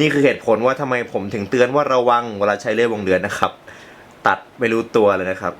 นี่คือเหตุผลว่าทำไมผมถึงเตือนว่าระวังเวลาใช้เลื่อยวงเดือนนะครับ ตัดไม่รู้ตัวเลยนะครับ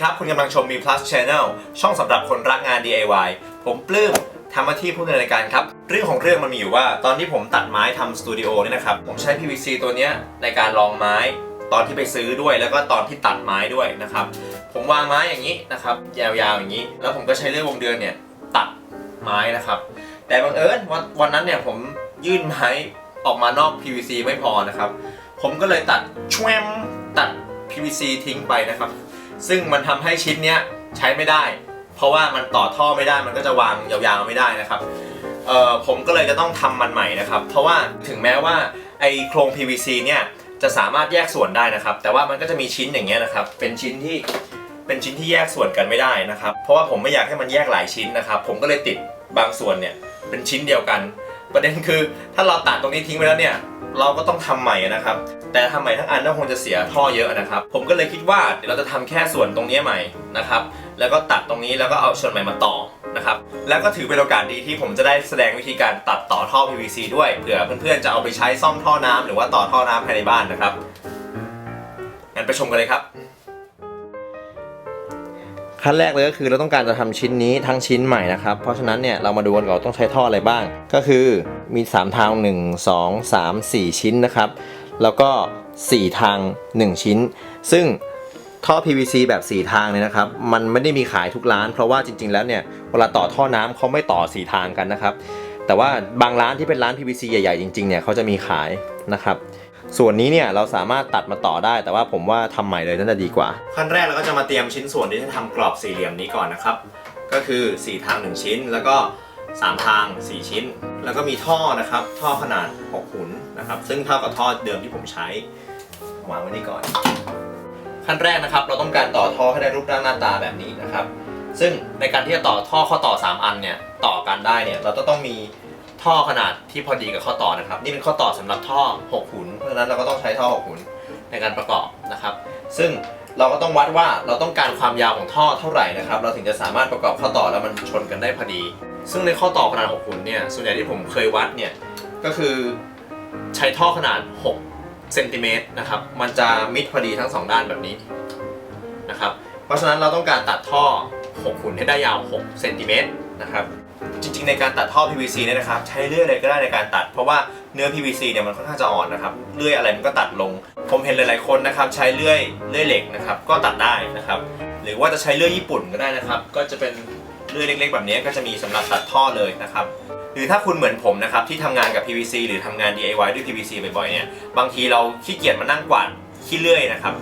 ครับ คุณกำลังชมมี plus channel ช่องสำหรับคนรักงาน DIY ผมปลื้มทำหน้าที่ผู้ดำเนินรายการครับ เรื่องของเรื่องมันมีอยู่ว่า ตอนที่ผมตัดไม้ทำสตูดิโอเนี่ยนะครับ ผมใช้ PVC ตัวเนี้ยในการลองไม้ ตอนที่ไปซื้อด้วยแล้วก็ตอนที่ตัดไม้ด้วยนะครับ ผมวางไม้อย่างนี้นะครับ ยาวๆอย่างนี้ แล้วผมก็ใช้เลื่อยวงเดือนเนี่ยตัดไม้นะครับ แต่บังเอิญวันวันนั้นเนี่ยผมยื่นไม้ออกมานอก PVC ไม่พอนะครับ ผมก็เลยตัดชวมตัด PVC ทิ้งไปนะครับ ซึ่งมันทำให้ชิ้นเนี้ยใช้ไม่ได้ เพราะว่ามันต่อท่อไม่ได้มันก็จะวางยาวๆไม่ได้นะครับเอ่อผมก็เลยจะต้องทำมันใหม่นะครับ เพราะว่าถึงแม้ว่าไอโครง PVC เนี่ยจะสามารถแยกส่วนได้นะครับ แต่ว่ามันก็จะมีชิ้นอย่างเงี้ยนะครับ เป็นชิ้นที่เป็นชิ้นที่แยกส่วนกันไม่ได้นะครับ เพราะว่าผมไม่อยากให้มันแยกหลายชิ้นนะครับ ผมก็เลยติดบางส่วนเนี่ยเป็นชิ้นเดียวกัน ประเด็นคือถ้าเราตัดตรงนี้ทิ้งไปแล้วเนี่ย เราก็ต้องทำใหม่นะครับ แต่ทำใหม่ทั้งอันก็คงจะเสียท่อเยอะนะครับ ผมก็เลยคิดว่าเดี๋ยวเราจะทำแค่ส่วนตรงนี้ใหม่นะครับ แล้วก็ตัดตรงนี้แล้วก็เอาส่วนใหม่มาต่อนะครับ แล้วก็ถือเป็นโอกาสดีที่ผมจะได้แสดงวิธีการตัดต่อท่อ PVC ด้วยเผื่อเพื่อนๆจะเอาไปใช้ซ่อมท่อน้ำหรือว่าต่อท่อน้ำภายในบ้านนะครับงั้นไปชมกันเลยครับ ขั้นแรกเลยก็คือเราต้องการจะทำชิ้นนี้ทั้งชิ้นใหม่นะครับ เพราะฉะนั้นเนี่ยเรามาดูกันก่อนต้องใช้ท่ออะไรบ้าง ก็คือมี 3 ทาง 1 2 3 4 ชิ้นนะครับ แล้วก็ 4 ทาง 1 ชิ้น ซึ่งท่อ PVC แบบ 4 ทางเนี่ยนะครับ มันไม่ได้มีขายทุกร้าน เพราะว่าจริง ๆ แล้วเนี่ยเวลาต่อท่อน้ำเขาไม่ต่อ 4 ทางกันนะครับ แต่ว่าบางร้านที่เป็นร้าน PVC ใหญ่ๆ จริงๆ เนี่ยเขาจะมีขายนะครับ ส่วนนี้เนี่ยเราสามารถตัดมาต่อได้ แต่ว่าผมว่าทำใหม่เลยน่าจะดีกว่า ขั้นแรกเราก็จะมาเตรียมชิ้นส่วนที่จะทำกรอบสี่เหลี่ยมนี้ก่อนนะครับ ก็คือ 4 ทาง 1 ชิ้น แล้วก็ 3 ทาง 4 ชิ้น แล้วก็มีท่อนะครับ ท่อขนาด6หุนนะครับ ซึ่งเท่ากับท่อเดิมที่ผมใช้วางไว้นี่ก่อน ขั้นแรกนะครับ เราต้องการต่อท่อให้ได้รูปร่างหน้าตาแบบนี้นะครับ ซึ่งในการที่จะต่อท่อข้อต่อ 3 อันเนี่ยต่อกันได้เนี่ยเราจะต้องมี ท่อขนาดที่พอดีกับข้อต่อนะครับ นี่เป็นข้อต่อสำหรับท่อ 6 หุน เพราะฉะนั้นเราก็ต้องใช้ท่อ 6 หุนในการประกอบนะครับ ซึ่งเราก็ต้องวัดว่าเราต้องการความยาวของท่อเท่าไหร่นะครับ เราถึงจะสามารถประกอบข้อต่อแล้วมันชนกันได้พอดี ซึ่งในข้อต่อขนาด 6 หุนเนี่ยส่วนใหญ่ที่ผมเคยวัดเนี่ยก็คือใช้ท่อขนาด 6 เซนติเมตรนะครับ มันจะมิดพอดีทั้งสองด้านแบบนี้นะครับ เพราะฉะนั้นเราต้องการตัดท่อ 6 หุนให้ได้ยาว 6 เซนติเมตร นะครับ จริงๆ ในการตัดท่อ PVC เนี่ยนะครับ ใช้เลื่อยอะไรก็ได้ในการตัด เพราะว่าเนื้อ PVC เนี่ยมันค่อนข้างจะอ่อนนะครับ เลื่อยอะไรมันก็ตัดลง ผมเห็นหลายๆคนนะครับใช้เลื่อยเลื่อยเหล็กนะครับ ก็ตัดได้นะครับ หรือว่าจะใช้เลื่อยญี่ปุ่นก็ได้นะครับ ก็จะเป็นเลื่อยเล็ก ๆ แบบนี้ก็จะมีสำหรับตัดท่อเลยนะครับหรือถ้าคุณเหมือนผมนะครับที่ทำงานกับ PVC หรือทำงาน DIY ด้วย PVC บ่อยๆเนี่ยบางทีเราขี้เกียจมานั่งกวาดขี้เลื่อยนะครับ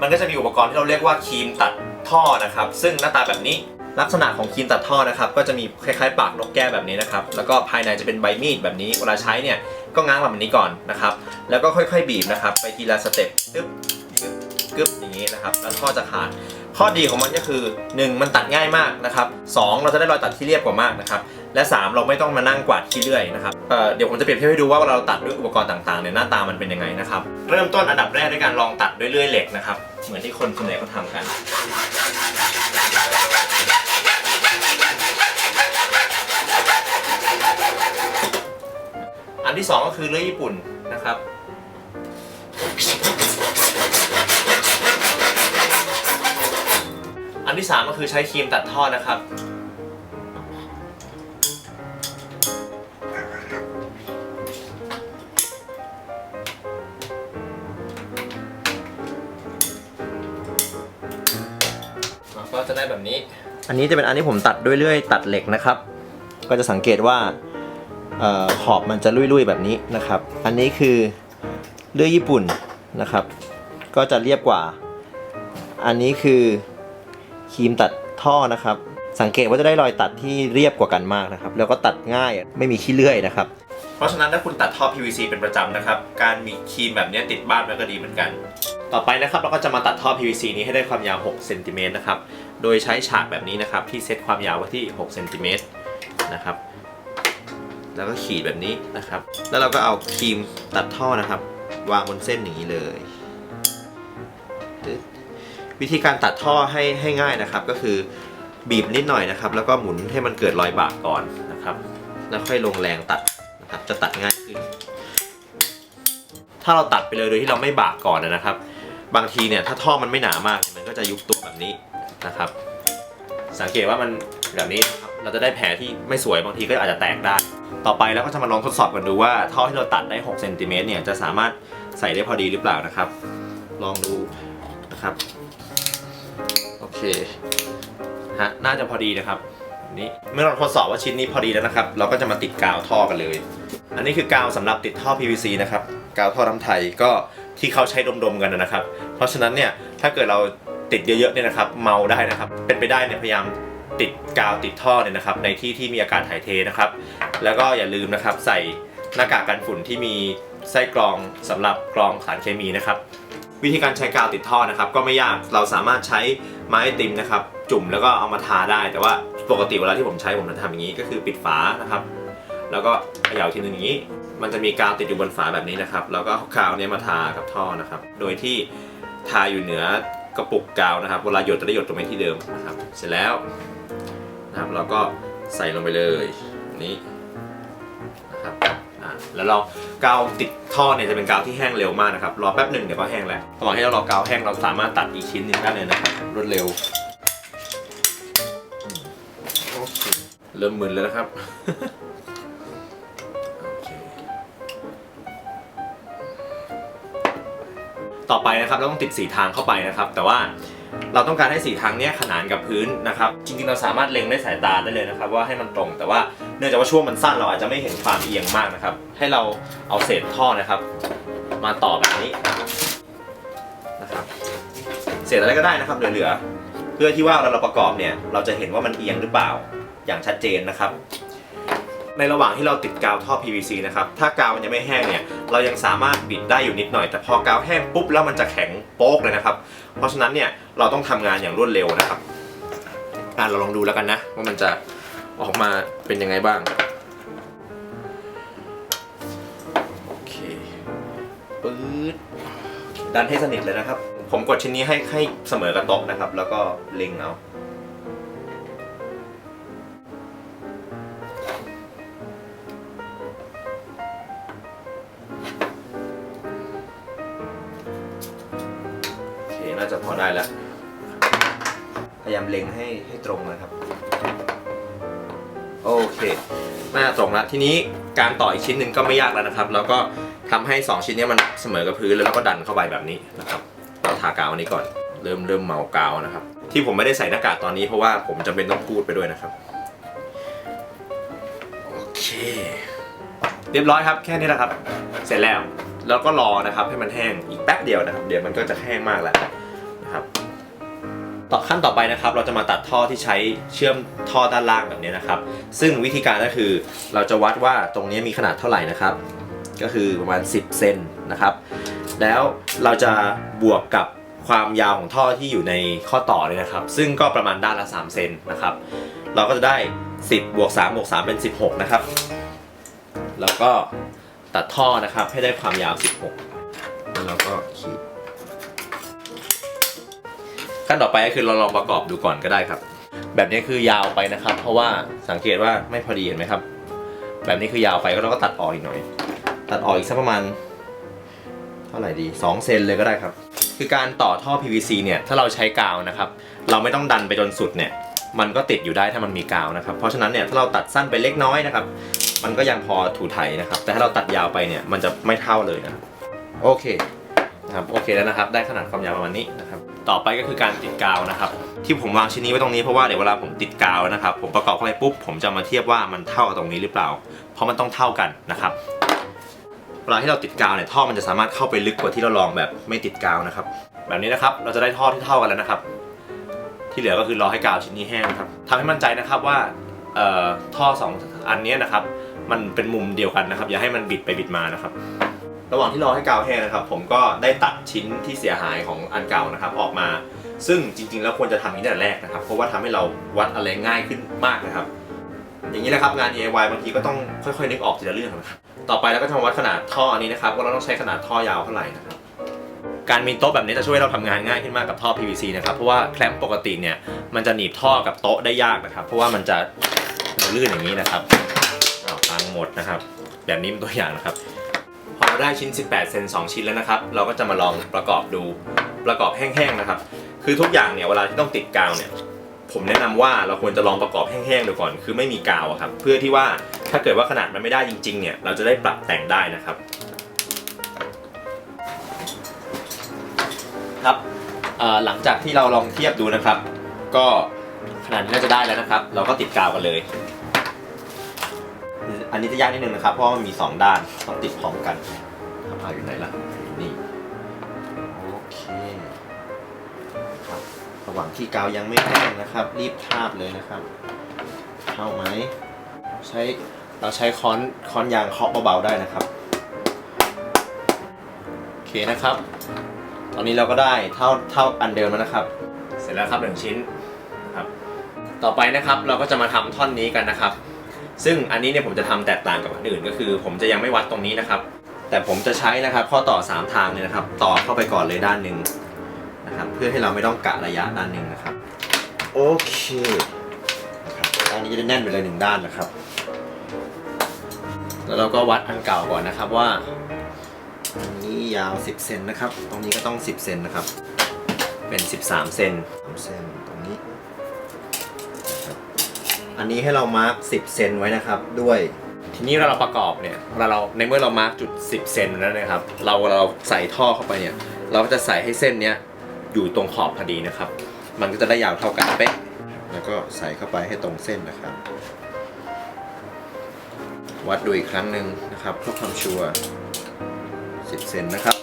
มันก็จะมีอุปกรณ์ที่เราเรียกว่าครีมตัดท่อนะครับ ซึ่งหน้าตาแบบนี้ ลักษณะของครีมตัดท่อนะครับก็จะมีคล้ายๆ ปากนกแก้วแบบนี้นะครับแล้วก็ภายในจะเป็นใบมีดแบบนี้เวลาใช้เนี่ยก็ง้างแบบนี้ก่อนนะครับแล้วก็ค่อยๆบีบนะครับไปทีละสเต็ปตึ๊บกึ๊บกึ๊บอย่างนี้นะครับแล้วท่อจะขาดข้อดีของมันก็คือ 1 มันตัดง่ายมากนะครับ2เราจะได้รอยตัดที่เรียบกว่ามากนะครับและ 3 เราไม่ต้องมานั่งกวาดขี้เลื่อยนะครับเเดี๋ยวผมจะเปรียบเทียบให้ดูว่าเวลาเราตัดด้วยอุปกรณ์ต่างๆเนี่ยหน้าตามันเป็นยังไงนะครับเริ่มต้นอันดับแรกด้วยการลองตัดด้วยเลื่อยเหล็กนะครับเหมือนที่คนส่วนใหญ่เขาทำกัน อันที่ 2 ก็คือเลื่อยญี่ปุ่นนะครับ อันที่ 3 ก็คือใช้ครีมตัดท่อนะครับ ก็จะได้แบบนี้ อันนี้จะเป็นอันที่ผมตัดด้วยเลื่อยตัดเหล็กนะครับ ก็จะสังเกตว่า ขอบมันจะลุยๆแบบนี้นะครับ อันนี้คือเลื่อยญี่ปุ่นนะครับ ก็จะเรียบกว่า อันนี้คือครีมตัดท่อนะครับ สังเกตว่าจะได้รอยตัดที่เรียบกว่ากันมากนะครับ แล้วก็ตัดง่ายไม่มีขี้เลื่อยนะครับ เพราะฉะนั้นถ้าคุณตัดท่อ PVC เป็นประจำนะครับ การมีครีมแบบนี้ติดบ้านมันก็ดีเหมือนกัน ต่อไปนะครับเราก็จะมาตัดท่อ PVC นี้ให้ได้ความยาว 6 เซนติเมตรนะครับ โดยใช้ฉากแบบนี้นะครับที่เซตความยาวไว้ที่ 6 เซนติเมตรนะครับ แล้วก็ขีดแบบนี้นะครับ แล้วเราก็เอาครีมตัดท่อนะครับ วางบนเส้นอย่างนี้เลย วิธีการตัดท่อให้ให้ง่ายนะครับ ก็คือบีบนิดหน่อยนะครับ แล้วก็หมุนให้มันเกิดรอยบากก่อนนะครับ แล้วค่อยลงแรงตัดนะครับ จะตัดง่ายขึ้น ถ้าเราตัดไปเลยโดยที่เราไม่บากก่อนนะครับ บางทีเนี่ยถ้าท่อมันไม่หนามากมันก็จะยุบตัวแบบนี้นะครับ สังเกตว่ามันแบบนี้นะครับเราจะได้แผลที่ไม่สวยบางทีก็อาจจะแตกได้ ต่อไปเราก็จะมาลองทดสอบกันดูว่าท่อที่เราตัดได้6เซนติเมตรเนี่ยจะสามารถใส่ได้พอดีหรือเปล่านะครับ ลองดูนะครับโอเคฮะน่าจะพอดีนะครับนี้เมื่อเราทดสอบว่าชิ้นนี้พอดีแล้วนะครับ เราก็จะมาติดกาวท่อกันเลย อันนี้คือกาวสำหรับติดท่อ PVC นะครับกาวท่อน้ำไทยก็ที่เขาใช้ดมๆกันนะครับ เพราะฉะนั้นเนี่ยถ้าเกิดเราติดเยอะๆเนี่ยนะครับ เมาได้นะครับ เป็นไปได้เนี่ยพยายามติดกาวติดท่อเนี่ยนะครับ ในที่ที่มีอากาศถ่ายเทนะครับ แล้วก็อย่าลืมนะครับใส่หน้ากากกันฝุ่นที่มีไส้กรองสำหรับกรองสารเคมีนะครับ วิธีการใช้กาวติดท่อนะครับ ก็ไม่ยากเราสามารถใช้ไม้ติมนะครับ จุ่มแล้วก็เอามาทาได้ แต่ว่าปกติเวลาที่ผมใช้ผมจะทำอย่างนี้ก็คือปิดฝานะครับ แล้วก็เขย่าทีนึงอย่างนี้ มันจะมีกาวติดอยู่บนฝาแบบนี้นะครับ แล้วก็เอากาวนี้มาทากับท่อนะครับ โดยที่ทาอยู่เหนือกระปุกกาวนะครับ เวลาหยดจะได้หยดตรงไปที่เดิมนะครับ เสร็จแล้วนะครับเราก็ใส่ลงไปเลยนี่ แล้วเรากาวติดท่อเนี่ยจะเป็นกาวที่แห้งเร็วมากนะครับ รอแป๊บหนึ่งเดี๋ยวก็แห้งแล้วระหว่างที่เรารอกาวแห้งเราสามารถตัดอีกชิ้นหนึงได้เลยนะครับรวดเร็วโอเคเริ่มมึนแล้วนะครับ โอเค ต่อไปนะครับเราต้องติดสีทางเข้าไปนะครับ แต่ว่าเราต้องการให้สีทางเนี้ยขนานกับพื้นนะครับ จริงๆเราสามารถเล็งด้วยสายตาได้เลยนะครับ ว่าให้มันตรงแต่ว่า เนื่องจากว่าช่วงมันสั้นเราอาจจะไม่เห็นความเอียงมากนะครับ ให้เราเอาเศษท่อนะครับ มาต่อแบบนี้นะครับ เศษอะไรก็ได้นะครับเหลือๆเพื่อที่ว่าเราเราประกอบเนี่ยเราจะเห็นว่ามันเอียงหรือเปล่าอย่างชัดเจนนะครับในระหว่างที่เราติดกาวท่อ PVC นะครับ ถ้ากาวมันยังไม่แห้งเนี่ย เรายังสามารถบิดได้อยู่นิดหน่อย แต่พอกาวแห้งปุ๊บแล้วมันจะแข็งโป๊กเลยนะครับ เพราะฉะนั้นเนี่ย เราต้องทำงานอย่างรวดเร็วนะครับอะเราลองดูแล้วกันนะว่ามันจะ ออกมาเป็นยังไงบ้าง โอเคปื๊ดดันให้สนิทเลยนะครับ ผมกดชิ้นนี้ให้ให้เสมอกับโต๊ะนะครับ แล้วก็เล็งเอาโอเคน่าจะพอได้แล้ว พยายามเล็งให้ให้ตรงนะครับโอ เคน่าตรงแล้วทีนี้การต่ออีกชิ้นหนึ่งก็ไม่ยากแล้วนะครับ แล้วก็ทำให้ 2 ชิ้นนี้มันเสมอกับพื้นแล้วเราก็ดันเข้าไปแบบนี้นะครับเราทากาวอันนี้ก่อนเริ่มเริ่มเมากาวนะครับ ที่ผมไม่ได้ใส่หน้ากากตอนนี้เพราะว่าผมจำเป็นต้องพูดไปด้วยนะครับโอเค เรียบร้อยครับแค่นี้แหละครับ เสร็จแล้วแล้วก็รอนะครับให้มันแห้งอีกแป๊บเดียวนะครับ เดี๋ยวมันก็จะแห้งมากแล้วนะ ต่อขั้นต่อไปนะครับ เราจะมาตัดท่อที่ใช้เชื่อมท่อด้านล่างแบบนี้นะครับ ซึ่งวิธีการก็คือเราจะวัดว่าตรงนี้มีขนาดเท่าไหร่นะครับ ก็คือประมาณ 10 เซนนะครับ แล้วเราจะบวกกับความยาวของท่อที่อยู่ในข้อต่อเลยนะครับ ซึ่งก็ประมาณด้านละ 3 เซนนะครับ เราก็จะได้ 10บวก3บวก3เป็น 16 นะครับ แล้วก็ตัดท่อนะครับให้ได้ความยาว 16 ขั้นต่อไปก็คือเราลองประกอบดูก่อนก็ได้ครับ แบบนี้คือยาวไปนะครับ เพราะว่าสังเกตว่าไม่พอดีเห็นไหมครับ แบบนี้คือยาวไปก็เราก็ตัดออกอีกหน่อย ตัดออกอีกสักประมาณเท่าไหร่ดี2เซนเลยก็ได้ครับ คือการต่อท่อ PVC เนี่ยถ้าเราใช้กาวนะครับ เราไม่ต้องดันไปจนสุดเนี่ยมันก็ติดอยู่ได้ถ้ามันมีกาวนะครับ เพราะฉะนั้นเนี่ยถ้าเราตัดสั้นไปเล็กน้อยนะครับ มันก็ยังพอถูไถนะครับ แต่ถ้าเราตัดยาวไปเนี่ยมันจะไม่เท่าเลยนะครับ โอเคนะครับโอเคแล้วนะครับ ได้ขนาดความยาวประมาณนี้นะครับ ต่อไปก็คือการติดกาวนะครับ ที่ผมวางชิ้นนี้ไว้ตรงนี้เพราะว่าเดี๋ยวเวลาผมติดกาวนะครับ ผมประกอบเข้าไปปุ๊บผมจะมาเทียบว่ามันเท่ากับตรงนี้หรือเปล่า เพราะมันต้องเท่ากันนะครับเวลาที่เราติดกาวเนี่ยท่อมันจะสามารถเข้าไปลึกกว่าที่เราลองแบบไม่ติดกาวนะครับ แบบนี้นะครับเราจะได้ท่อที่เท่ากันแล้วนะครับ ที่เหลือก็คือรอให้กาวชิ้นนี้แห้งครับทำให้มั่นใจนะครับว่าท่อสองอันนี้นะครับ มันเป็นมุมเดียวกันนะครับ อย่าให้มันบิดไปบิดมานะครับ ระหว่างที่รอให้กาวแห้งนะครับ ผมก็ได้ตัดชิ้นที่เสียหายของอันเก่านะครับ ออกมา ซึ่งจริง ๆ แล้วควรจะทำอย่างนี้แต่แรกนะครับ เพราะว่าทำให้เราวัดอะไรง่ายขึ้นมากนะครับ อย่างนี้นะครับงาน DIY บางทีก็ต้องค่อยๆนึกออกทีละเรื่องนะครับต่อไปเราก็จะมาวัดขนาดท่ออันนี้นะครับว่าเราต้องใช้ขนาดท่อยาวเท่าไหร่นะครับการมีโต๊ะแบบนี้จะช่วยเราทำงานง่ายขึ้นมากกับท่อ PVC นะครับ เพราะว่าแคลมปกติเนี่ยมันจะหนีบท่อกับโต๊ะได้ยากนะครับ เพราะว่ามันจะลื่นอย่างนี้นะครับเอาวพังหมดนะครับ แบบนี้เป็นตัวอย่างนะครับ พอเราได้ชิ้น 18 เซน2 ชิ้นแล้วนะครับ เราก็จะมาลองประกอบดูประกอบแห้งๆนะครับ คือทุกอย่างเนี่ยเวลาที่ต้องติดกาวเนี่ย ผมแนะนำว่าเราควรจะลองประกอบแห้งๆดูก่อน คือไม่มีกาวครับ เพื่อที่ว่าถ้าเกิดว่าขนาดมันไม่ได้จริงๆเนี่ย เราจะได้ปรับแต่งได้นะครับ ครับหลังจากที่เราลองเทียบดูนะครับ ก็ขนาดนี้น่าจะได้แล้วนะครับ เราก็ติดกาวกันเลย อันนี้จะยากนิดนึงนะครับ เพราะว่ามันมี 2 ด้านต้องติดพร้อมกันครับเอาอยู่ไหนล่ะ นี่ โอเคครับระหว่างที่กาวยังไม่แห้งนะครับ รีบทาบเลยนะครับ เข้าไหม ใช้เราใช้ค้อนค้อนยางเคาะเบาๆได้นะครับ โอเคนะครับ ตอนนี้เราก็ได้เท่าเท่าอันเดิมแล้วนะครับ เสร็จแล้วครับหนึ่งชิ้นนะครับ ต่อไปนะครับเราก็จะมาทำท่อนนี้กันนะครับ ซึ่งอันนี้เนี่ยผมจะทำแตกต่างกับอันอื่นก็คือ ผมจะยังไม่วัดตรงนี้นะครับ แต่ผมจะใช้นะครับข้อต่อ 3 ทางเลยนะครับ ต่อเข้าไปก่อนเลยด้านหนึ่งนะครับ เพื่อให้เราไม่ต้องกะระยะด้านหนึ่งนะครับ โอเคนะครับด้านนี้จะแน่นไปเลยหนึ่งด้านนะครับ แล้วเราก็วัดอันเก่าก่อนนะครับว่าอันนี้ยาว 10 เซนนะครับ ตรงนี้ก็ต้อง 10 เซนนะครับ เป็น 13 เซน3เซน อันนี้ให้เรามาร์ก10 เซนไว้นะครับ ด้วย ทีนี้เวลาเราประกอบเนี่ยเวลาเราในเมื่อเรามาร์กจุด 10 เซนแล้วนะครับ เราเราใส่ท่อเข้าไปเนี่ย เราก็จะใส่ให้เส้นเนี้ยอยู่ตรงขอบพอดีนะครับ มันก็จะได้ยาวเท่ากันเป๊ะ แล้วก็ใส่เข้าไปให้ตรงเส้นนะครับ วัดดูอีกครั้งหนึ่งนะครับเพื่อความชัวร์ 10 เซนนะครับ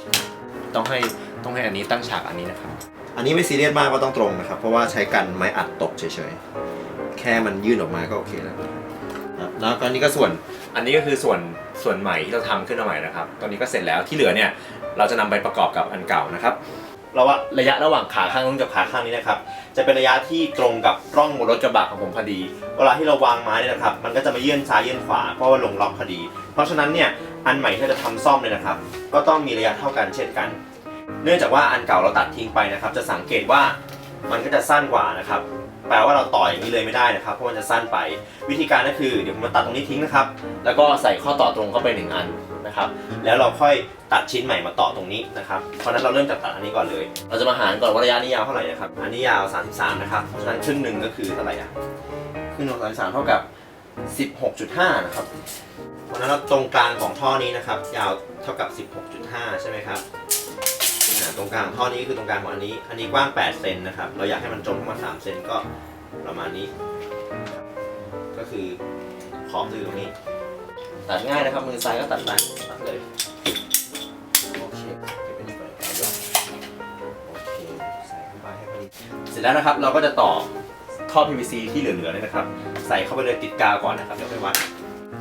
ต้องให้ต้องให้อันนี้ตั้งฉากอันนี้นะครับ อันนี้ไม่ซีเรียสมากว่าต้องตรงนะครับ เพราะว่าใช้กันไม้อัดตกเฉยๆแค่มันยื่นออกมาก็โอเคแล้วครับแล้วก็อันนี้ก็ส่วนอันนี้ก็คือส่วนส่วนใหม่ที่เราทำขึ้นมาใหม่นะครับ ตอนนี้ก็เสร็จแล้วที่เหลือเนี่ยเราจะนำไปประกอบกับอันเก่านะครับ เราว่าระยะระหว่างขาข้างนู้นกับขาข้างนี้นะครับ จะเป็นระยะที่ตรงกับร่องบนรถกระบะของผมพอดี เวลาที่เราวางไม้เนี่ยนะครับ มันก็จะมาเยื่อนซ้ายเยื่อนขวาเพราะว่าลงล็อกพอดี เพราะฉะนั้นเนี่ยอันใหม่ที่เราจะทำซ่อมเนี่ยนะครับ ก็ต้องมีระยะเท่ากันเช่นกัน เนื่องจากว่าอันเก่าเราตัดทิ้งไปนะครับ จะสังเกตว่า มันก็จะสั้นกว่านะครับ แปลว่าเราต่ออย่างนี้เลยไม่ได้นะครับ เพราะมันจะสั้นไป วิธีการก็คือเดี๋ยวผมมาตัดตรงนี้ทิ้งนะครับ แล้วก็ใส่ข้อต่อตรงเข้าไปหนึ่งอันนะครับ แล้วเราค่อยตัดชิ้นใหม่มาต่อตรงนี้นะครับ เพราะนั้นเราเริ่มจากตัดอันนี้ก่อนเลย เราจะมาหารก่อนว่าระยะนี้ยาวเท่าไหร่นะครับ อันนี้ยาว 33 นะครับ เพราะฉะนั้นครึ่งหนึ่งก็คือเท่าไหร่อะครึ่งหนึ่งของ33 เท่ากับ 16.5 นะครับ เพราะฉะนั้นเราตรงกลางของท่อนี้นะครับ ยาวเท่ากับ 16.5 ใช่ไหมครับ อ่าตรงกลางท่อนี้คือตรงกลางของอันนี้ อันนี้กว้าง 8 เซนนะครับ เราอยากให้มันจมเข้ามา 3 เซนก็ประมาณนี้ ก็คือขอบคือตรงนี้ ตัดง่ายนะครับมือซ้ายก็ตัดได้ตัดเลยโอเคเก็บไว้นี่ก่อนเอาด้วยโอเคใส่เข้าไปให้พอดีเสร็จแล้วนะครับเราก็จะต่อท่อ PVC ที่เหลือๆเลยนะครับ ใส่เข้าไปเลยติดกาวก่อนนะครับเดี๋ยวไปวัด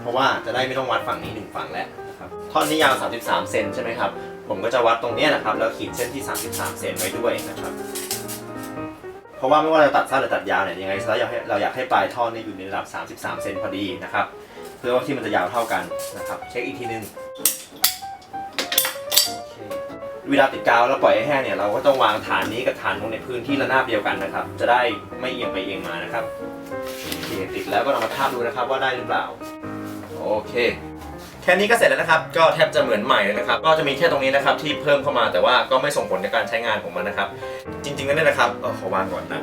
เพราะว่าจะได้ไม่ต้องวัดฝั่งนี้หนึ่งฝั่งแล้วนะครับท่อนนี้ยาว 33 เซนใช่ไหมครับ ผมก็จะวัดตรงนี้นะครับ แล้วขีดเส้นที่ 33 เซนไว้ด้วยนะครับ เพราะว่าไม่ว่าเราตัดสั้นหรือตัดยาวเนี่ยยังไงเราอยากให้เราอยากให้ปลายท่อเนี่ยอยู่ในระดับ 33 เซนพอดีนะครับ เพื่อว่าที่มันจะยาวเท่ากันนะครับ เช็คอีกทีนึงเวลาติดกาวแล้วปล่อยให้แห้งเนี่ยเราก็ต้องวางฐานนี้กับฐานตรงในพื้นที่ระนาบเดียวกันนะครับ จะได้ไม่เอียงไปเอียงมานะครับโอเคติดแล้วก็ลองมาทาบดูนะครับว่าได้หรือเปล่า โอเค แค่นี้ก็เสร็จแล้วนะครับ ก็แทบจะเหมือนใหม่เลยนะครับ ก็จะมีแค่ตรงนี้นะครับที่เพิ่มเข้ามาแต่ว่าก็ไม่ส่งผลในการใช้งานของมันนะครับ จริงๆแล้วเนี่ยนะครับเออขอวางก่อนนะ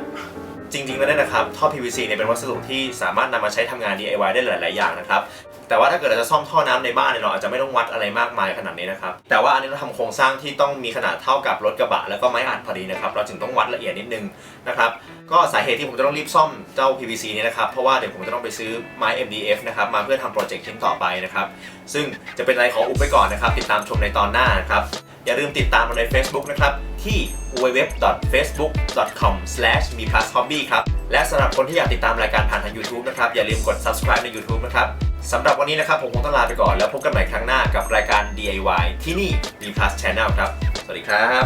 จริงๆแล้วเนี่ยนะครับท่อ PVC เนี่ยเป็นวัสดุที่สามารถนำมาใช้ทำงาน DIY ได้หลาย ๆ อย่างนะครับแต่ว่าถ้าเกิดเราจะซ่อมท่อน้ำในบ้านเนี่ยเราอาจจะไม่ต้องวัดอะไรมากมายขนาดนี้นะครับแต่ว่าอันนี้เราทำโครงสร้างที่ต้องมีขนาดเท่ากับรถกระบะแล้วก็ไม้อัดพอดีนะครับเราจึงต้องวัดละเอียดนิดนึงนะครับก็สาเหตุที่ผมจะต้องรีบซ่อมเจ้า PVC นี้นะครับเพราะว่าเดี๋ยวผมจะต้องไปซื้อไม้ MDF นะครับมาเพื่อทำโปรเจกต์ชิ้นต่อไปนะครับซึ่งจะเป็นอะไรขออุบไปก่อนนะครับติดตามชมในตอนหน้านะครับ อย่าลืมติดตามเราใน Facebook นะครับ ที่ www.facebook.com/miplushobby ครับ และสำหรับคนที่อยากติดตามรายการผ่านทาง YouTube นะครับ อย่าลืมกด subscribe ใน YouTube นะครับสำหรับวันนี้นะครับ ผมคงต้องลาไปก่อน แล้วพบกันใหม่ครั้งหน้ากับรายการ DIY ที่นี่ m i Plus Channel ครับ สวัสดีครับ